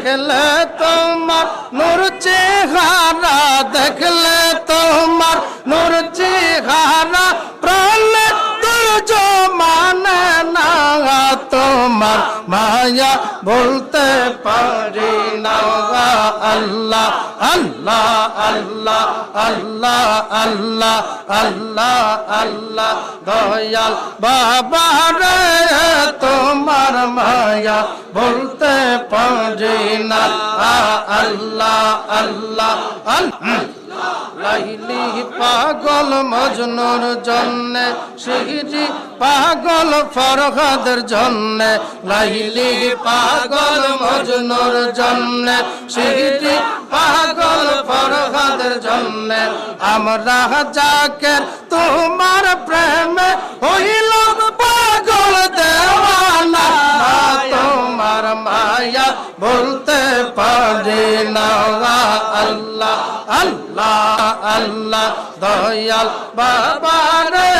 দেখলে তোমার নূর চেহারা দেখলে আল্লাহ আল্লাহ আল্লাহ আল্লাহ আল্লাহ আল্লাহ আল্লাহ। দয়াল বাবা রে, তোমার মায়া বলতে পারি আল্লাহ আল্লাহ আল্লাহ। লাইলি পাগল মজনুর জন্যে শিহরি পাগল ফরহাদের জন্যে, লাইলি পাগল মজনুর জন্যে শিহরি পাগল ফরহাদের জন্যে। আমরা যাকে তোমার প্রেমে হইল বলতে পারি না। আল্লাহ আল্লাহ আল্লাহ, দয়াল বাবা রে,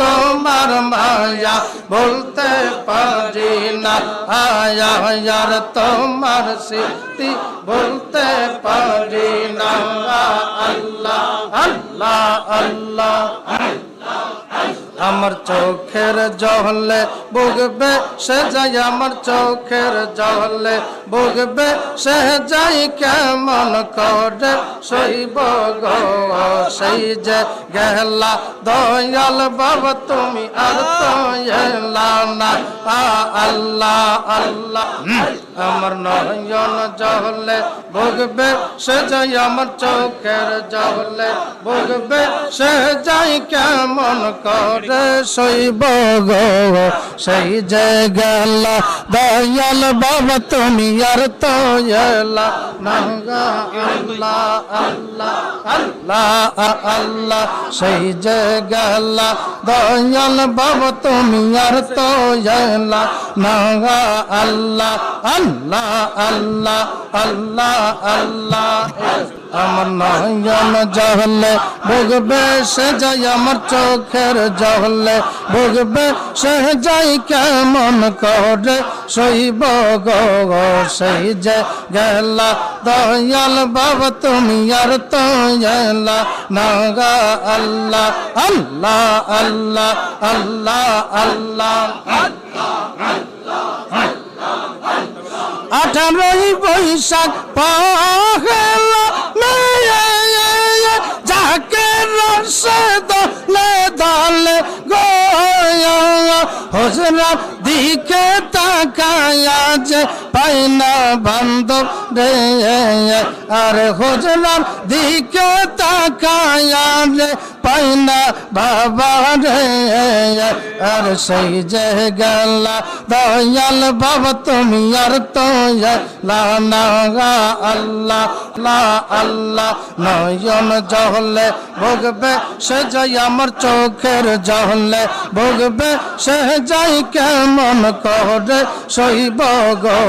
তোমার মায়া বলতে পারি না। আয়া ইয়ার তোমার স্মৃতি বলতে পারি না। আল্লাহ আল্লাহ আল্লাহ। আমার চোখের জহলে বুগবে, সে যাই আমার চোখের জহলে বুগবে, সে যাই কেমন করে সইব গো সেই যে গেলা দয়াল বাবা, তুমি আর তো না। আল্লাহ আল্লাহ। আমার নয়ন জহলে বুগবে, সে যাই আমার চোখের জহলে বুগবে, সে যাই কেমন করে সইব গো সেই যে গেল, দয়াল বাবা তুমি আর তো এলা। আল্লাহ আল্লাহ আল্লাহ আল্লাহ, সেই যে গেল, দয়াল বাবা তুমি আর তো এলা। না গো আল্লাহ আল্লাহ আল্লাহ আল্লাহ আল্লাহ। আমার নয়ন জহলে, ভুগবে সে যাই আমার চোখের জহলে, ভুগবে সে যাই কেমন করে? সইব গো সেই যে গেলা, দয়াল বাবা তুমি আর তো এলা। না গা আল্লাহ আল্লাহ আল্লাহ আল্লাহ আল্লাহ। আঠারোই বৈশাখ পহেলা যাকে রসে দলে দলে গো হজরা দিকে তাকায়া যে পাই না বান্ধব রে, আর হজরার দিকে তাকায়া যে পাই না বাবা রে, আর সেই যে গেলা দয়াল বাবা, তুমি আর তো আল্লাহ, লা আল্লাহ, নয়ন জহলে ভোগবে সে যাই আমার চোখের জহলে ভোগবে সে যাই কেমন করে সইব গো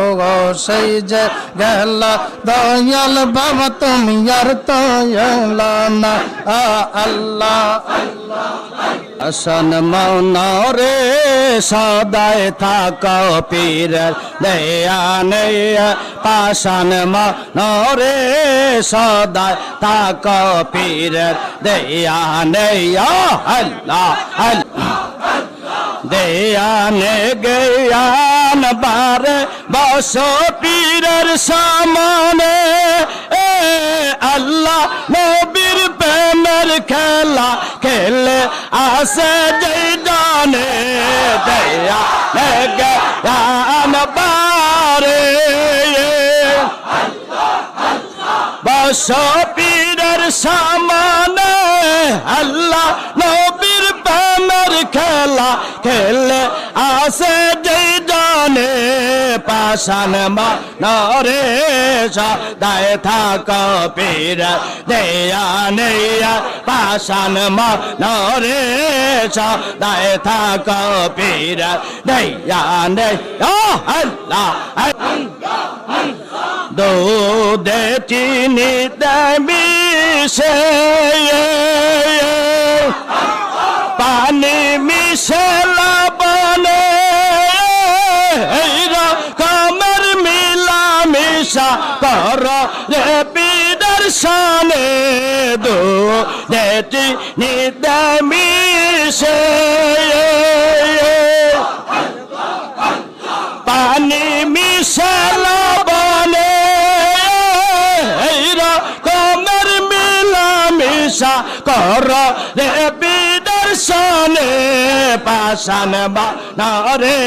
সেই যে গেলা। দয়াল বাবা, তুমি আর তো না। আল্লাহ আসন মৌনরে সদায় থাক পীর, দেয়া নেয়া পাশান মৌনরে সদায় থাক পীর, দেয়া নেয়া আল্লাহ আল্লাহ। দেয়ান গয়ান বারে, বস পীরের সামনে। এ আল্লাহ নবীর প্রেমের খেলা খেলে আসে যেই জানে। দেয়া গয়ান বারে বস পীরের সামনে, আল্লাহ নবীর খেলা খেলে আসে যেই জানে পাশান মানরে সদায় থাক পীর, দেয়া নেয়া পাশান মানরে সদায় থাক পীর, দেয়া নেয়া আল্লাহ দুধে চিনি দেবি সে পানি মিশলা বলে কমর মিলা মিশা কর রে পিদর্শনে দো নেটি নিদ মিশে পানি মিশলা বলে কমর মিলা মিশা কর রে বিদর্শনে পাশান বানরে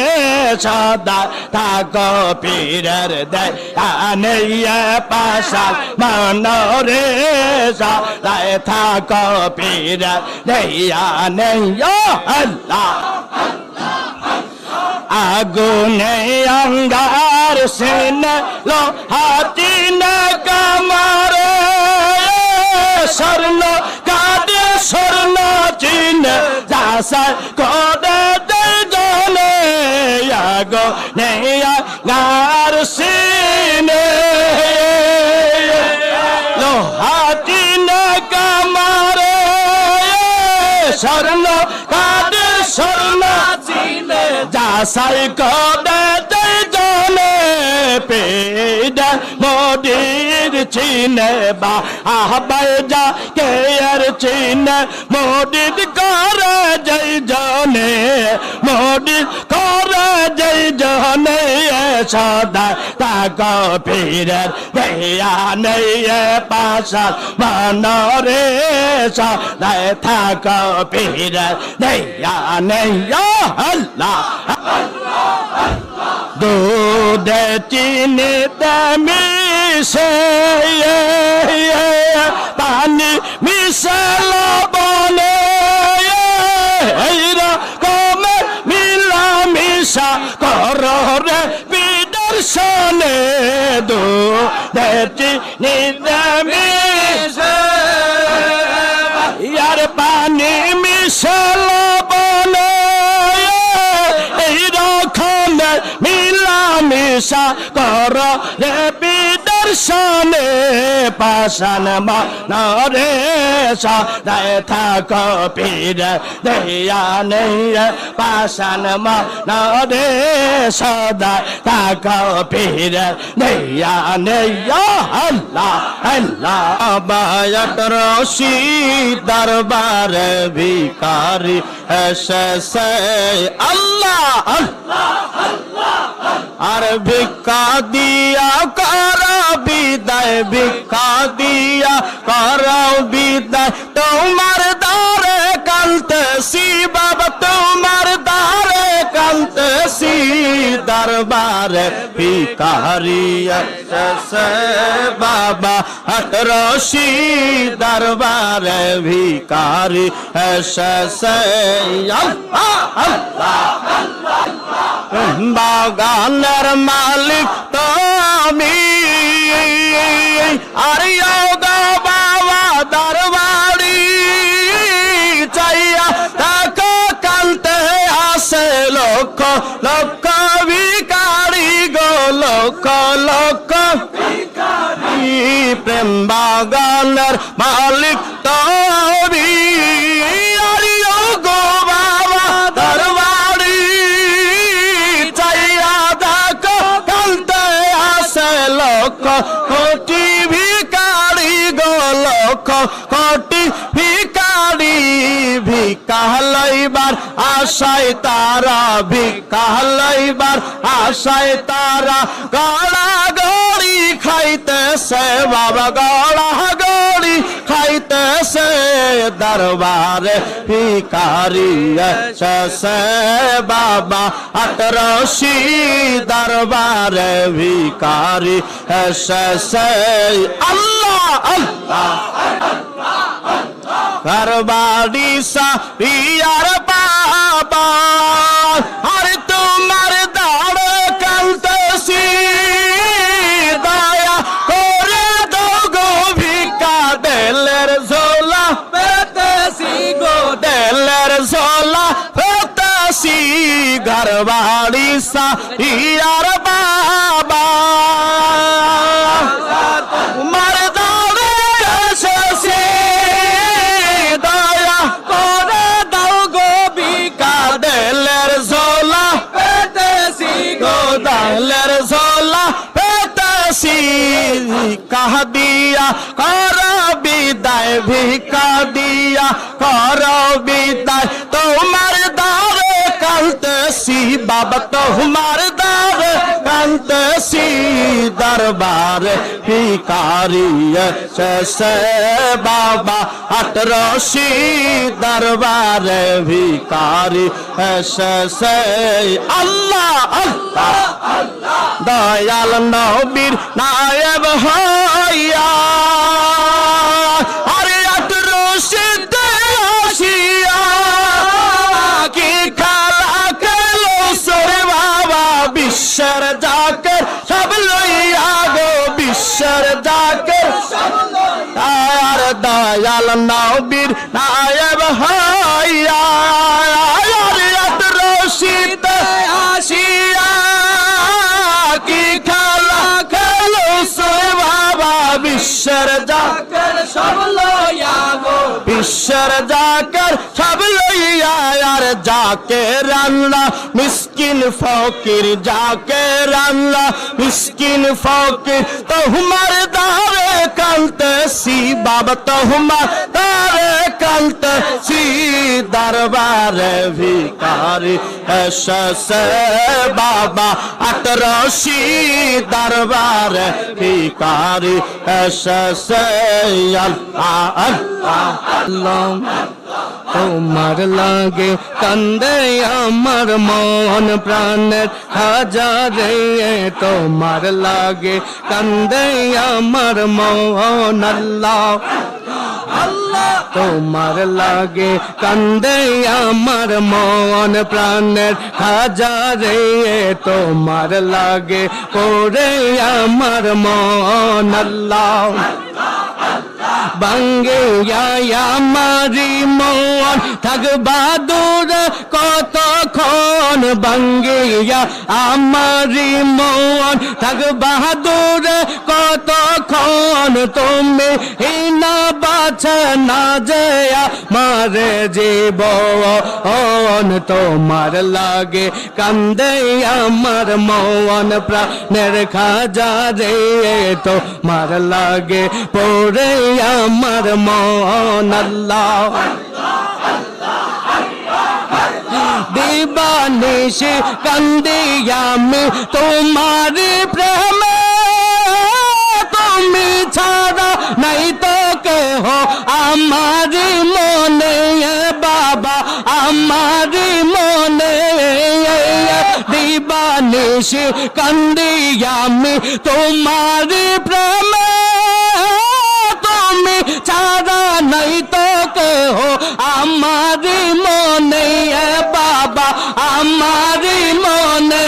সদা থাক, পীরের দেয় পাশান মানরে সদায় থাক, পীরের দেয়া নেই। আল্লাহ, আগুনে অঙ্গার সেন লো যাসা কদে দে জনে আগুনে অঙ্গার সেনে। লোহাতি না কামারে স্বর্ণ কাদে স্বর্ণ যাসাই কদে জনে পেড মোদির চিনে বা আহবাই যা কে আর চিনে, মোদির জয় জনে মোদির করে জয় জনে সদা তাক পীরের দেয়া নেই পাশা মনরে সদা থাক পীরের দেয়া নেই আল্লাহ দুধে চিনি মিশে পানি মিশাল do that need the mission. Yar pani mishala bole iro khane mila misa karo বিদর্শনে পাশান মনরে সদায় থাক পীর দেয়া নেই পাশান মনরে সদায় থাক পীর দেয়া নেই আল্লাহ আল্লাহ বায়ত রশি দরবার ভিকারি এসে আল্লাহ। আর ভিক্ষা দিয়া কর বিদায় ভিক্ষা দিয়া কর বিদায়। তোমার দারে কালতেছি বাবা, তোমার দারে কালতেছি দরবারে ভিকারিয়া বাবা রশি দরবারে ভিকারি বাগানের মালিক তো আমি আর বাবা দরবারি। চাইয়া তাকে কালতে আসে লক্ষ লক্ষ বিকারি গো, লক্ষ লক্ষ প্রেম বাগানের মালিক আশায় তারা ভিকা লইবার আশায় তারা গড়া গড়ি খাইতেছে, বাবা গড়া গড়ি খাইতেছে, দরবারে ভিকারি এসেছে, বাবা আটরশি দরবারে ভিকারি এসেছে। আল্লাহ আল্লাহ ঘরবাড়ি সা পিয়ার বাবা আর তোমার দাঁড় কালতেছি দয়া করে দোগো ভিকা দেলের ঝোলা পেতেছি গো, দেলের ঝোলা পেতেছি, ঘরবাড়ি সা পিয়ার দেলের ঝোলা পেতেছি গো দালের ঝোলা পেতেছি কাহ দিয়া কর বিদায় ভিকা দিয়া কর বিদায়। তোমার দারে কালতেছি বাবা তোমার দারে কালতেছি দরবার ভিকারি শেষে বাবা আটরসি দরবার ভিকারি শেষে আল্লাহ। দয়াল নবীর নায়ব হইয়া বিশ্বের জাকের আর দয়াল নবীর নায়ব হইয়া আটরো সিদ্ধ আসিয়া কি খেলা খেলো সে বাবা বিশ্বের জাকের, সব লইয়া গো। বিশ্বের জাকের, সব লইয়া আর যাকে রান্না, মিসকিন ফকির যাকে রান্না, মিসকিন ফকির তোমার দারে কালতে সি বাবা তোমার দারে কালতে সি দরবারে ভিকারি এসে বাবা আটরশি দরবারে ভিকারি এসে আল্লাহ আল্লাহ। তোমার লাগে কান্দে আমার মন প্রাণের হাজারে তোমার লাগে কান্দে আমার মন আল্লাহ তোমার লাগে কান্দে আমার মন প্রাণের হাজারে তোমার লাগে পড়ে আমার মন আল্লাহ বাঙ্গে আমারি মন থাকবা দূর কতক্ষণ? বাঙ্গে আমারি মন থাকবা দূর কতক্ষণ? তুমি হিনা বাছা না যায় মারে জীব তোমার লাগে। কান্দে আমার মন প্রাণের খাজা রে তোমার লাগে। পড়ে আমার মন আল্লাহ, দিবানিশি কান্দি আমি তোমার প্রেমে। তুমি ছাড়া নাই তো আমার মনে বাবা, আমার মনে দিবানিশি কান্দি তোমার প্রেম। তুমি ছাড়া নাই তো কেহো, আমার মনে বাবা, আমার মনে